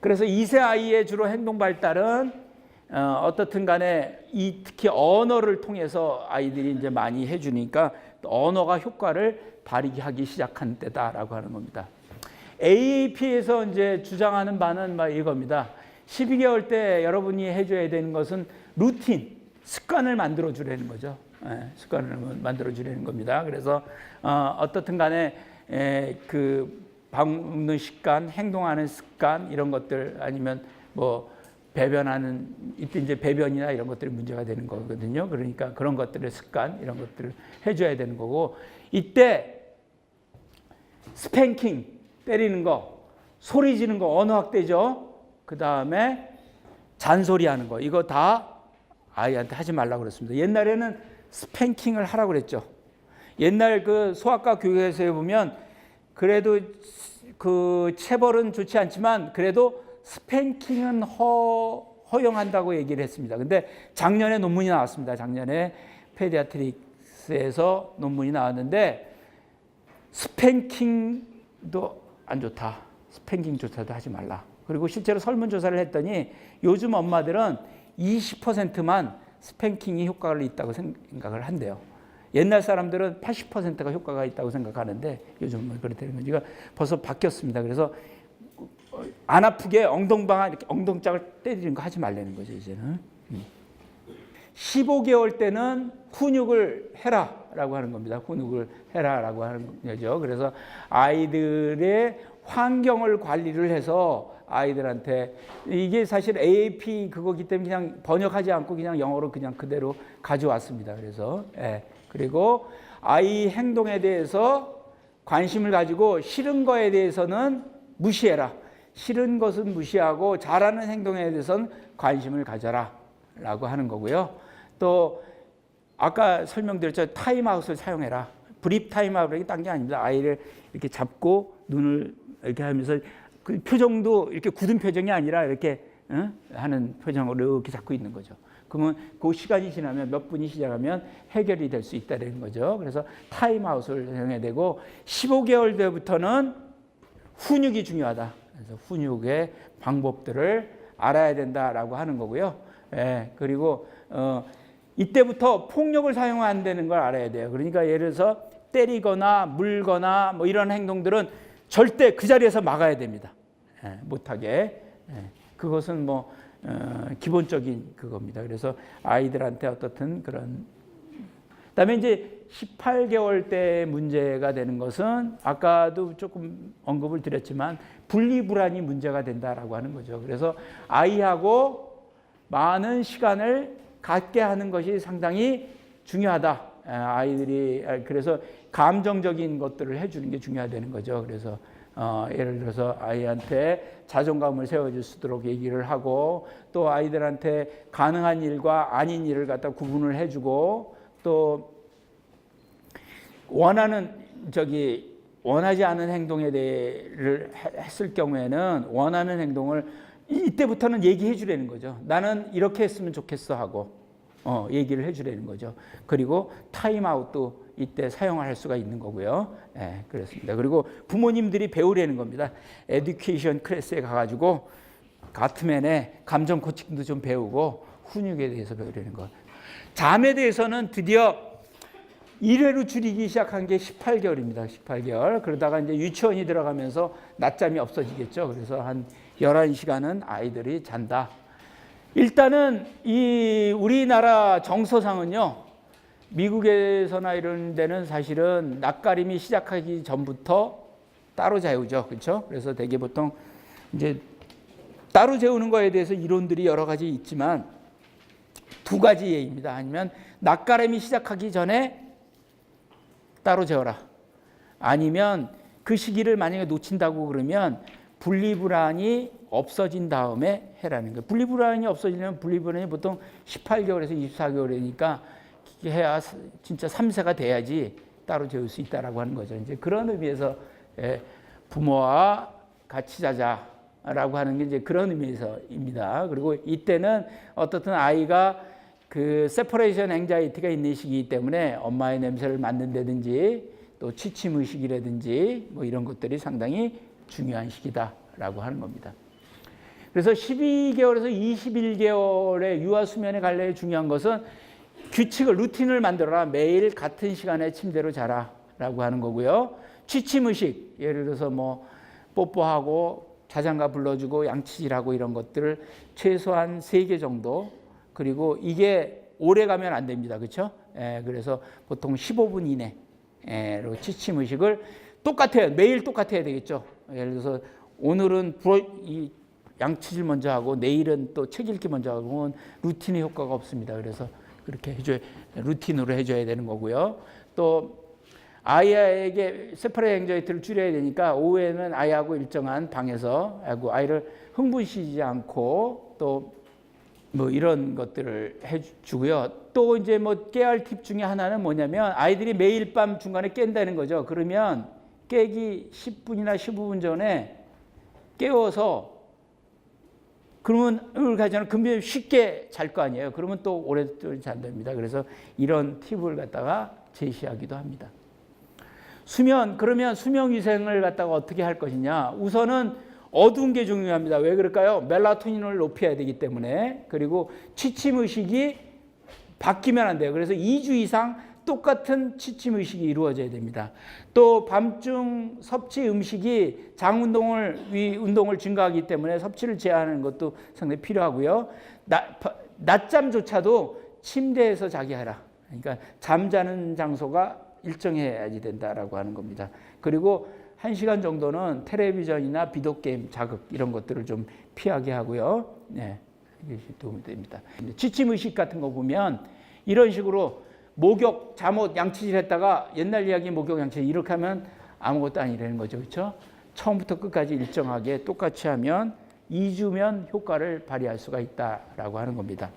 그래서 2세 아이의 주로 행동 발달은 어, 어떻든 간에 이 특히 언어를 통해서 아이들이 이제 많이 해주니까 언어가 효과를 발휘하기 시작한 때다라고 하는 겁니다. AAP에서 이제 주장하는 바는 막 이겁니다. 12개월 때 여러분이 해줘야 되는 것은 루틴, 습관을 만들어 주라는 거죠. 예, 습관을 만들어 주라는 겁니다. 그래서 어, 어떻든 간에 에, 그 먹는 습관, 행동하는 습관 이런 것들 아니면 뭐 배변하는 이때 이제 배변이나 이런 것들이 문제가 되는 거거든요. 그러니까 그런 것들의 습관 이런 것들을 해줘야 되는 거고 이때 스팽킹 때리는 거, 소리 지는 거 언어 학대죠. 그 다음에 잔소리하는 거 이거 다 아이한테 하지 말라고 그랬습니다. 옛날에는 스팽킹을 하라고 그랬죠. 옛날 그 소아과 교육에서 보면 그래도 그 체벌은 좋지 않지만 그래도 스팽킹은 허, 허용한다고 얘기를 했습니다. 근데 작년에 논문이 나왔습니다. 작년에 페디아트릭스에서 논문이 나왔는데 스팽킹도 안 좋다. 스팽킹조차도 하지 말라. 그리고 실제로 설문조사를 했더니 요즘 엄마들은 20%만 스팽킹이 효과가 있다고 생각을 한대요. 옛날 사람들은 80%가 효과가 있다고 생각하는데 요즘은 그렇다는 거지. 가 벌써 바뀌었습니다. 그래서 안 아프게 엉덩방아 이렇게 엉덩짝을 때리는 거 하지 말라는 거죠, 이제는. 15개월 때는 훈육을 해라라고 하는 겁니다. 훈육을 해라라고 하는 거죠. 그래서 아이들의 환경을 관리를 해서 아이들한테 이게 사실 AAP 그거기 때문에 그냥 번역하지 않고 그냥 영어로 그냥 그대로 가져왔습니다. 그래서 예. 그리고 아이 행동에 대해서 관심을 가지고 싫은 거에 대해서는 무시해라. 싫은 것은 무시하고 잘하는 행동에 대해서는 관심을 가져라 라고 하는 거고요. 또 아까 설명드렸죠 타임아웃을 사용해라. 브립 타임아웃이 딴 게 아닙니다. 아이를 이렇게 잡고 눈을 이렇게 하면서 그 표정도 이렇게 굳은 표정이 아니라 이렇게 어? 하는 표정으로 이렇게 잡고 있는 거죠. 그러면 그 시간이 지나면 몇 분이 시작하면 해결이 될 수 있다는 거죠. 그래서 타임아웃을 사용해야 되고 15개월 때부터는 훈육이 중요하다. 그래서 훈육의 방법들을 알아야 된다라고 하는 거고요. 예, 그리고 어, 이때부터 폭력을 사용 안 되는 걸 알아야 돼요. 그러니까 예를 들어서 때리거나 물거나 뭐 이런 행동들은 절대 그 자리에서 막아야 됩니다. 예, 못하게. 예, 그것은 뭐 어, 기본적인 그겁니다. 그래서 아이들한테 어떻든 그런 그 다음에 이제 18개월 때 문제가 되는 것은 아까도 조금 언급을 드렸지만 분리불안이 문제가 된다라고 하는 거죠. 그래서 아이하고 많은 시간을 갖게 하는 것이 상당히 중요하다. 아이들이 그래서 감정적인 것들을 해주는 게 중요하다는 거죠. 그래서 어, 예를 들어서 아이한테 자존감을 세워줄 수 있도록 얘기를 하고 또 아이들한테 가능한 일과 아닌 일을 갖다 구분을 해주고 또 원하는 저기 원하지 않은 행동에 대해를 했을 경우에는 원하는 행동을 이때부터는 얘기해 주라는 거죠. 나는 이렇게 했으면 좋겠어 하고 어, 얘기를 해 주라는 거죠. 그리고 타임아웃도 이때 사용할 수가 있는 거고요. 예, 그렇습니다. 그리고 부모님들이 배우라는 겁니다. 에듀케이션 클래스에 가가지고 가트맨의 감정 코칭도 좀 배우고 훈육에 대해서 배우라는 것. 잠에 대해서는 드디어 1회로 줄이기 시작한 게 18개월입니다. 18개월. 그러다가 이제 유치원이 들어가면서 낮잠이 없어지겠죠. 그래서 한 11시간은 아이들이 잔다. 일단은 이 우리나라 정서상은요. 미국에서나 이런 데는 사실은 낯가림이 시작하기 전부터 따로 재우죠. 그렇죠? 그래서 대개 보통 이제 따로 재우는 거에 대해서 이론들이 여러 가지 있지만 두 가지 예입니다. 아니면 낯가림이 시작하기 전에 따로 재워라. 아니면 그 시기를 만약에 놓친다고 그러면 분리불안이 없어진 다음에 해라는 거예요. 분리불안이 없어지려면 분리불안이 보통 18개월에서 24개월이니까 해야 진짜 3세가 돼야지 따로 재울 수 있다라고 하는 거죠. 이제 그런 의미에서 예, 부모와 같이 자자라고 하는 게 이제 그런 의미에서입니다. 그리고 이때는 어떻든 아이가 그 세퍼레이션 앵자이티가 있는 시기이기 때문에 엄마의 냄새를 맡는다든지 또 취침 의식이라든지 뭐 이런 것들이 상당히 중요한 시기다라고 하는 겁니다. 그래서 12개월에서 21개월의 유아 수면의 관리에 중요한 것은 규칙을 루틴을 만들어라. 매일 같은 시간에 침대로 자라라고 하는 거고요. 취침 의식 예를 들어서 뭐 뽀뽀하고 자장가 불러주고 양치질하고 이런 것들을 최소한 세개 정도 그리고 이게 오래 가면 안 됩니다. 그렇죠? 예, 그래서 보통 15분 이내로 취침 의식을 똑같아요. 매일 똑같아야 되겠죠. 예를 들어서 오늘은 불어, 이 양치질 먼저 하고 내일은 또 책 읽기 먼저 하고 그건 루틴의 효과가 없습니다. 그래서 그렇게 해줘야 루틴으로 해줘야 되는 거고요. 또 아이에게 세파레 행저이트를 줄여야 되니까 오후에는 아이하고 일정한 방에서 하고 아이를 흥분시키지 않고 또 뭐 이런 것들을 해주고요. 또 이제 뭐할팁 중에 하나는 뭐냐면 아이들이 매일 밤 중간에 깬다는 거죠. 그러면 깨기 10분이나 15분 전에 깨워서 그러면 을 가지는 금방 쉽게 잘 거 아니에요. 그러면 또 오랫동안 잔답니다. 그래서 이런 팁을 갖다가 제시하기도 합니다. 수면 그러면 수면 위생을 갖다가 어떻게 할 것이냐? 우선은 어두운 게 중요합니다. 왜 그럴까요? 멜라토닌을 높여야 되기 때문에 그리고 취침 의식이 바뀌면 안 돼요. 그래서 2주 이상 똑같은 취침 의식이 이루어져야 됩니다. 또 밤중 섭취 음식이 장 운동을 위 운동을 증가하기 때문에 섭취를 제한하는 것도 상당히 필요하고요. 낮, 낮잠조차도 침대에서 자게 하라. 그러니까 잠자는 장소가 일정해야지 된다라고 하는 겁니다. 그리고 한 시간 정도는 텔레비전이나 비디오 게임 자극 이런 것들을 좀 피하게 하고요. 네, 이것이 도움이 됩니다. 취침 의식 같은 거 보면 이런 식으로 목욕, 잠옷, 양치질 했다가 옛날 이야기 목욕, 양치질 이렇게 하면 아무것도 아니라는 거죠. 그렇죠? 처음부터 끝까지 일정하게 똑같이 하면 2주면 효과를 발휘할 수가 있다라고 하는 겁니다.